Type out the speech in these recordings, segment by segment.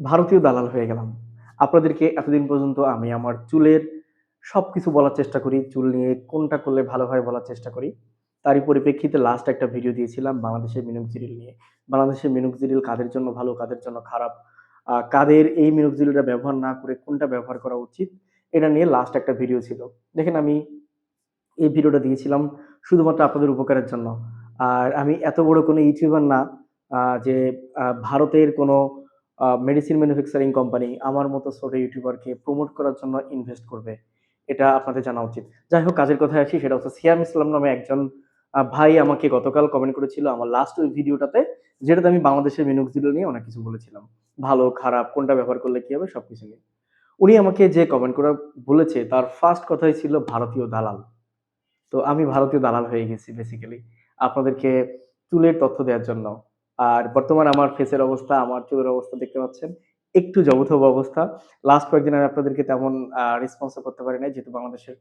ভারতীয় দালাল হয়ে গেলাম। আপনাদেরকে এতদিন পর্যন্ত আমি আমার চুলের সব কিছু বলার চেষ্টা করি। চুল নিয়ে কোনটা করলে ভালো হয় বলার চেষ্টা করি। তারই পরিপ্রেক্ষিতে লাস্ট একটা ভিডিও দিয়েছিলাম বাংলাদেশের মিনোক্সিডিল নিয়ে। বাংলাদেশের মিনোক্সিডিল কাদের জন্য ভালো, কাদের জন্য খারাপ, কাদের এই মিনোক্সিডিলটা ব্যবহার না করে কোনটা ব্যবহার করা উচিত, এটা নিয়ে লাস্ট একটা ভিডিও ছিল। দেখেন আমি এই ভিডিওটা দিয়েছিলাম শুধুমাত্র আপনাদের উপকারের জন্য। আর আমি এত বড় কোনো ইউটিউবার না যে ভারতের কোনো মেডিসিন ম্যানুফ্যাকচারিং কোম্পানি আমার মতো ছোট ইউটিউবারকে প্রমোট করার জন্য ইনভেস্ট করবে। এটা আপনাদের জানা উচিত। যাই হোক কাজের কথায় আসি সেটা হচ্ছে সিয়াম ইসলাম নামে একজন ভাই আমাকে গতকাল কমেন্ট করেছিল আমার লাস্ট ওই ভিডিওটাতে যেটাতে আমি বাংলাদেশের মিনোক্সিডিল নিয়ে অনেক কিছু বলেছিলাম। ভালো, খারাপ, কোনটা ব্যবহার করলে কি হবে সবকিছু নিয়ে। উনি আমাকে যে কমেন্ট করে বলেছে তার ফার্স্ট কথাই ছিল ভারতীয় দালাল। তো আমি ভারতীয় দালাল হয়ে গেছি বেসিক্যালি আপনাদেরকে চুলের তথ্য দেওয়ার জন্য। আর বর্তমান আমার ফেসের অবস্থা, আমার চুলের অবস্থা দেখতে পাচ্ছেন। একটু জবথব অবস্থা। লাস্ট কয়েকদিন আমি আপনাদেরকে তেমন রেসপন্স করতে পারি নাই। যেহেতু বাংলাদেশের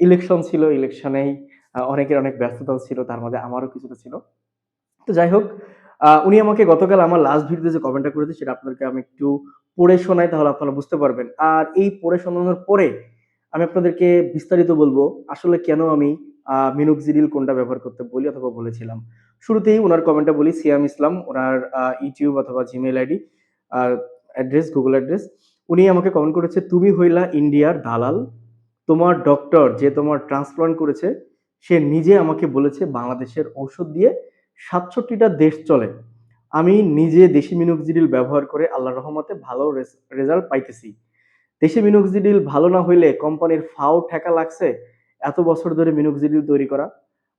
ইলেকশন ছিল, ইলেকশনেই অনেকের অনেক ব্যস্ততাও ছিল। তার মধ্যে আমারও কিছুটা ছিল। তো যাই হোক উনি আমাকে গতকাল আমার লাস্ট ভিডিওতে যে কমেন্টটা করেছে সেটা আপনাদেরকে আমি একটু পড়ে শোনাই তাহলে আপনারা বুঝতে পারবেন। আর এই পড়ে শোনানোর পরে আমি আপনাদেরকে বিস্তারিত বলব আসলে কেন আমি মিনোক্সিডিল কোনটা ব্যবহার করতে বলি অথবা বলেছিলাম। শুরুতেই ওনার কমেন্টটা বলি সিয়াম ইসলাম ওনার ইউটিউব অথবা Gmail ID address, Google address. উনি আমাকে কমেন্ট করেছে, "তুমি হইলা ইন্ডিয়ার দালাল। তোমার ডক্টর যে তোমার ট্রান্সপ্লান্ট করেছে সে নিজে আমাকে বলেছে বাংলাদেশের ঔষধ দিয়ে সাতষট্টিটা দেশ চলে। আমি নিজে দেশি মিনোক্সিডিল ব্যবহার করে আল্লাহর রহমতে ভালো রেজাল্ট পাইতেছি। দেশি মিনোক্সিডিল ভালো না হইলে কোম্পানির ফাও ঠেকা লাগছে এত বছর ধরে মিনোক্সিডিল তৈরি করা।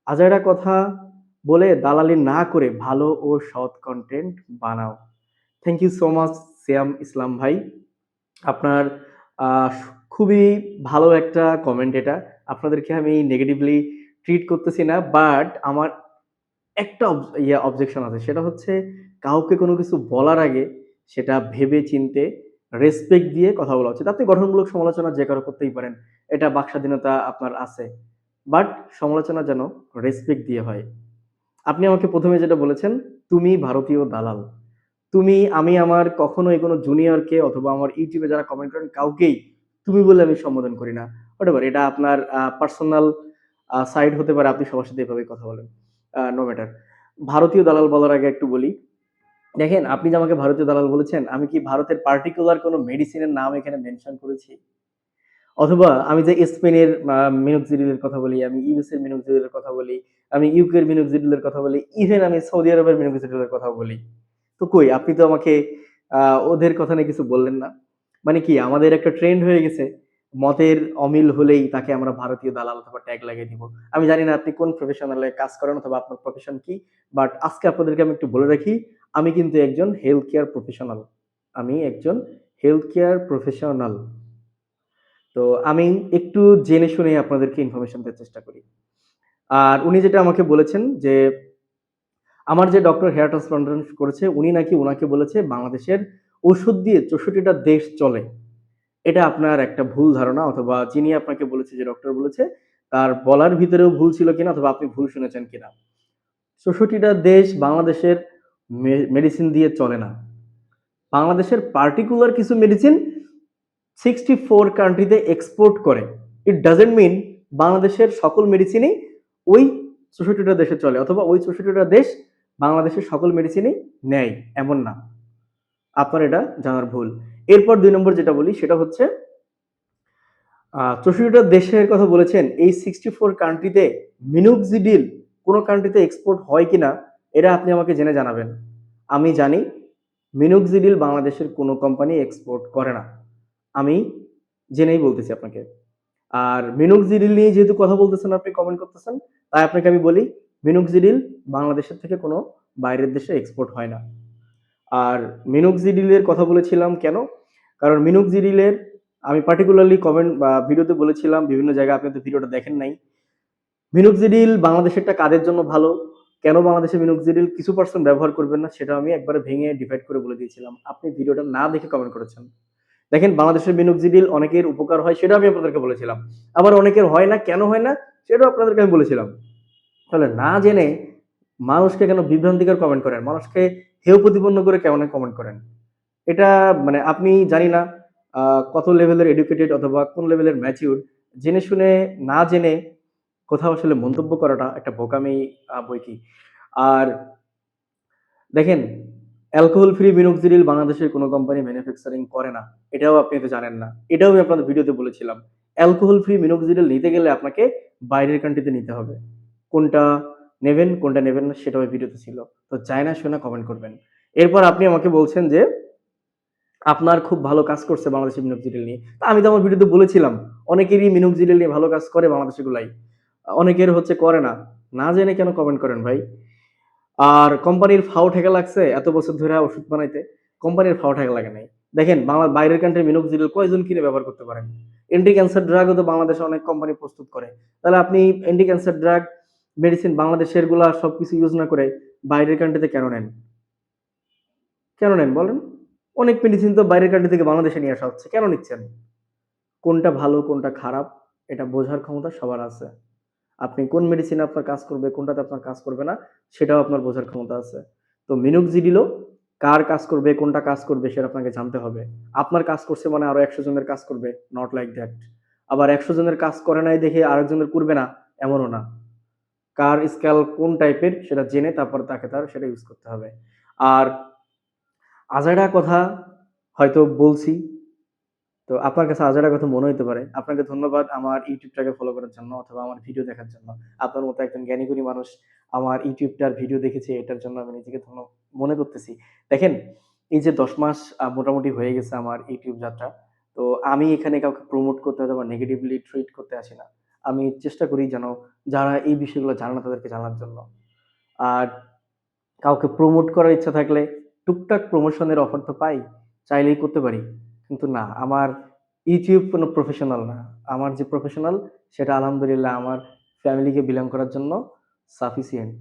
আজাইরা কথা বলে দালালি না করে ভালো ও সৎ কন্টেন্ট বানাও।" Thank you so much Siam Islam ভাই। আপনার খুবই ভালো একটা কমেন্ট এটা। আপনাদেরকে আমি নেগেটিভলি ট্রিট করতেছি না। বাট আমার একটা ইয়া অবজেকশন আছে। সেটা হচ্ছে কাউকে কোনো কিছু বলার আগে সেটা ভেবে চিন্তে রেসপেক্ট দিয়ে কথা বলা উচিত। আপনি গঠনমূলক সমালোচনা যে কারও করতেই পারেন। এটা বাকস্বাধীনতা আপনার আছে। বাট সমালোচনা যেন রেসপেক্ট দিয়ে হয়। আপনি আমাকে প্রথমে যেটা বলেছেন, "তুমি ভারতীয় দালাল।" তুমি আমি আমার কখনোই কোনো জুনিয়রকে অথবা আমার ইউটিউবে যারা কমেন্ট করেন কাউকেই তুমি বলে আমি সম্বোধন করি না। হোয়াটএভার এটা আপনার পার্সোনাল সাইড হতে পারে। আপনি সবার সাথে এভাবে কথা বলেন। No matter. ভারতীয় দালাল বলার আগে একটু বলি। দেখেন আপনি যে আমাকে ভারতীয় দালাল বলেছেন, আমি কি ভারতের পার্টিকুলার কোনো মেডিসিনের নাম এখানে মেনশন করেছি? অথবা আমি যে স্পেনের মিনোক্সিডিলের কথা বলি, আমি ইউএস এর মিনোক্সিডিলের কথা বলি, আমি ইউকে এর মিনোক্সিডিলের কথা বলি, ইভেন আমি সৌদি আরবের মিনোক্সিডিলের কথা বলি। তো কই আপনি তো আমাকে ওদের কথা নিয়ে কিছু বললেন না। মানে কি আমাদের একটা ট্রেন্ড হয়ে গেছে। মতের অমিল হলেই তাকে আমরা ভারতীয় দালাল অথবা ট্যাগ লাগিয়ে দিব। আমি জানি না আপনি কোন প্রফেশনাল কাজ করেন অথবা আপনার প্রফেশন কি? বাট আজকে আপনাদেরকে আমি একটু বলে রাখি, আমি কিন্তু একজন হেলথ কেয়ার প্রফেশনাল। আমি একজন হেলথ কেয়ার প্রফেশনাল। তো আমি একটু জেনে শুনেই আপনাদেরকে ইনফরমেশন দেওয়ার চেষ্টা করি। আর উনি যেটা আমাকে বলেছেন যে, আমার যে ডক্টর হেয়ার ট্রান্সপ্লান্টেশন করেছে উনি নাকি ওনাকে বলেছে বাংলাদেশের ওষুধ দিয়ে চৌষট্টিটা দেশ চলে। এটা আপনার একটা ভুল ধারণা অথবা যিনি আপনাকে বলেছে যে ডক্টর বলেছে তার বলার ভিতরেও ভুল ছিল কিনা অথবা আপনি ভুল শুনেছেন কিনা। চৌষট্টিটা দেশ বাংলাদেশের মেডিসিন দিয়ে চলে না। বাংলাদেশের পার্টিকুলার কিছু মেডিসিন 64 কান্ট্রিতে এক্সপোর্ট করে। ইট ডাজন্ট মিন বাংলাদেশের সকল মেডিসিনই ওই চৌষট্টিটা দেশে চলে অথবা ওই চৌষট্টিটা দেশ বাংলাদেশের সকল মেডিসিনই নেয়, এমন না। আপনার এটা জানার ভুল। এরপর দুই নম্বর যেটা বলি সেটা হচ্ছে ৬৪ দেশের কথা বলেছেন, এই 64 কান্ট্রিতে মিনোক্সিডিল কোন কান্ট্রিতে এক্সপোর্ট হয় কিনা এটা আপনি আমাকে জেনে জানাবেন। আমি জানি মিনোক্সিডিল বাংলাদেশের কোন কোম্পানি এক্সপোর্ট করে না। আমি জেনেই বলতেছি আপনাকে। আর মিনোক্সিডিল নিয়ে যেহেতু কথা বলতেছেন আপনি কমেন্ট করতেছেন, তাই আপনাকে আমি বলি মিনোক্সিডিল বাংলাদেশের থেকে কোনো বাইরের দেশে এক্সপোর্ট হয় না। আর মিনোক্সিডিলের কথা বলেছিলাম কেন? কারণ মিনোক্সিডিলের আমি পার্টিকুলারলি কমেন্ট বা ভিডিওতে বলেছিলাম বিভিন্ন জায়গায় আপনি তো ভিডিওটা দেখেন নাই। মিনোক্সিডিল বাংলাদেশেরটা কাদের জন্য ভালো? কেন বাংলাদেশে মিনোক্সিডিল কিছু পারসন ব্যবহার করবেন না সেটা আমি একবারে ভেঙে ডিভাইড করে বলে দিয়েছিলাম। আপনি ভিডিওটা না দেখে কমেন্ট করেছেন। দেখেন বাংলাদেশের মিনোক্সিডিল অনেকের উপকার হয় সেটাও আমি আপনাদেরকে বলেছিলাম। আবার অনেকের হয় না, কেন হয় না সেটাও আপনাদেরকে আমি বলেছিলাম। তাহলে না জেনে মানুষকে কেন বিভ্রান্তিকর কমেন্ট করেন? মানুষকে হেয় প্রতিপন্ন করে কেন কমেন্ট করেন? এটা মানে আপনি জানি না কত লেভেলের এডুকেটেড অথবা কোন লেভেলের ম্যাচিউর জেনে শুনে না জেনে কোথাও আসলে মন্তব্য করাটা একটা বোকামি বই কি। আর দেখেন অ্যালকোহল ফ্রি মিনোক্সিডিল বাংলাদেশের কোনো কোম্পানি ম্যানুফ্যাকচারিং করে না। এটাও আপনি হয়তো জানেন না। এটাও আমি আপনাদের ভিডিওতে বলেছিলাম। অ্যালকোহল ফ্রি মিনোক্সিডিল নিতে গেলে আপনাকে বাইরের কান্ট্রিতে নিতে হবে। কোনটা নেবেন, কোনটা নেবেন না সেটাও ভিডিওতে ছিল। তো চায় জাইনা শুনে কমেন্ট করবেন। এরপর আপনি আমাকে বলছেন যে আপনার খুব ভালো কাজ করছে বাংলাদেশের মিনোক্সিডিল নিয়ে। তো আমি তো আমার ভিডিওতে বলেছিলাম, অনেকেরই মিনোক্সিডিল নিয়ে ভালো কাজ করে বাংলাদেশগুলাই অনেকের হচ্ছে করে না। না জেনে কেন কমেন্ট করেন ভাই? আর কোম্পানির ফাও ঠেকা লাগছে এত বছর ধরে ওষুধ বানাইতে। কোম্পানির ফাও ঠেকা লাগে নাই। দেখেন বাংলা বাইরের কান্ট্রি মিনোক্সিডিল কয়জন কিনে ব্যবহার করতে পারেন? অ্যান্টি ক্যান্সার ড্রাগও তো বাংলাদেশে অনেক কোম্পানি প্রস্তুত করে। তাহলে আপনি অ্যান্টি ক্যান্সার ড্রাগ, মেডিসিন বাংলাদেশেরগুলা সবকিছু ইউজ না করে বাইরের কান্ট্রিতে কেন নেন? কেন নেন বলেন? অনেক মেডিসিন তো বাইরের কান্ট্রি থেকে বাংলাদেশে নিয়ে আসা হচ্ছে। কেন নিচ্ছেন? কোনটা ভালো, কোনটা খারাপ এটা বোঝার ক্ষমতা সবার আছে। আপনি কোন মেডিসিন আপনার কাজ করবে, কোনটাতে আপনার কাজ করবে না সেটাও আপনার বোঝার ক্ষমতা আছে। তো মিনোক্সিডিলও কার কাজ করবে, কোনটা কাজ করবে সেটা আপনাকে জানতে হবে। আপনার কাজ করছে মানে আরও ১০০ জনের কাজ করবে, নট লাইক দ্যাট। আবার ১০০ জনের কাজ করে নাই দেখে আরেকজনের করবে না এমনও না। কার স্কেল কোন টাইপের সেটা জেনে তারপর তাকে তার সেটা ইউজ করতে হবে। আর আজাইরা কথা হয়তো বলছি। তো আপনার কাছে আজাইরা কথা মনে হইতে পারে। আপনাকে ধন্যবাদ আমার ইউটিউবটাকে ফলো করার জন্য অথবা আমার ভিডিও দেখার জন্য। আপনার মতো একজন জ্ঞানীগুণী মানুষ আমার ইউটিউবটার ভিডিও দেখেছে, এটার জন্য আমি নিজেকে ধন্য মনে করতেছি। দেখেন, এই যে ১০ মাস মোটামুটি হয়ে গেছে আমার ইউটিউব যাত্রা। তো আমি এখানে কাউকে প্রমোট করতে অথবা নেগেটিভলি ট্রিট করতে আসি না। আমি চেষ্টা করি যেন যারা এই বিষয়গুলো জানে না তাদেরকে জানার জন্য। আর কাউকে প্রমোট করার ইচ্ছা থাকলে টুকটাক প্রমোশনের অফার তো পাই। চাইলেই করতে পারি। কিন্তু না, আমার ইউটিউব কোনো প্রফেশনাল না। আমার যে প্রফেশনাল সেটা আলহামদুলিল্লাহ আমার ফ্যামিলিকে বিলং করার জন্য সাফিসিয়েন্ট।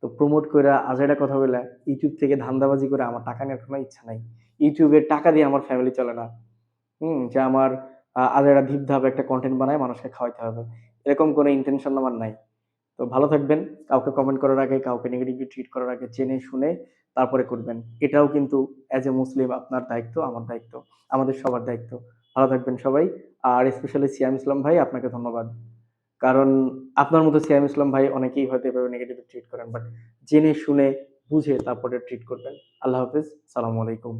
তো প্রমোট করে আজ একটা কথা বইলা ইউটিউব থেকে ধান্দাবাজি করে আমার টাকা নেওয়ার কোনো ইচ্ছা নাই। ইউটিউবে টাকা দিয়ে আমার ফ্যামিলি চলে না। হুম? যে আমার আজ একটা ধিপ-ধাপ একটা কন্টেন্ট বানায় মানুষকে খাওয়াইতে হবে। এরকম কোনো ইনটেনশন আমার নাই। তো ভালো থাকবেন। কাউকে কমেন্ট করার আগে, কাউকে নেগেটিভলি ট্রিট করার আগে জেনে শুনে তারপরে করবেন। এটাও কিন্তু অ্যাজ এ মুসলিম আপনার দায়িত্ব, আমার দায়িত্ব। আমাদের সবার দায়িত্ব। ভালো থাকবেন সবাই। আর স্পেশালি সিয়াম ইসলাম ভাই আপনাকে ধন্যবাদ। কারণ আপনার মতো সিয়াম ইসলাম ভাই অনেকেই হয়তো এভাবে নেগেটিভলি ট্রিট করেন। বাট জেনে শুনে বুঝে তারপরে ট্রিট করবেন। আল্লাহ হাফিজ সালামু আলাইকুম।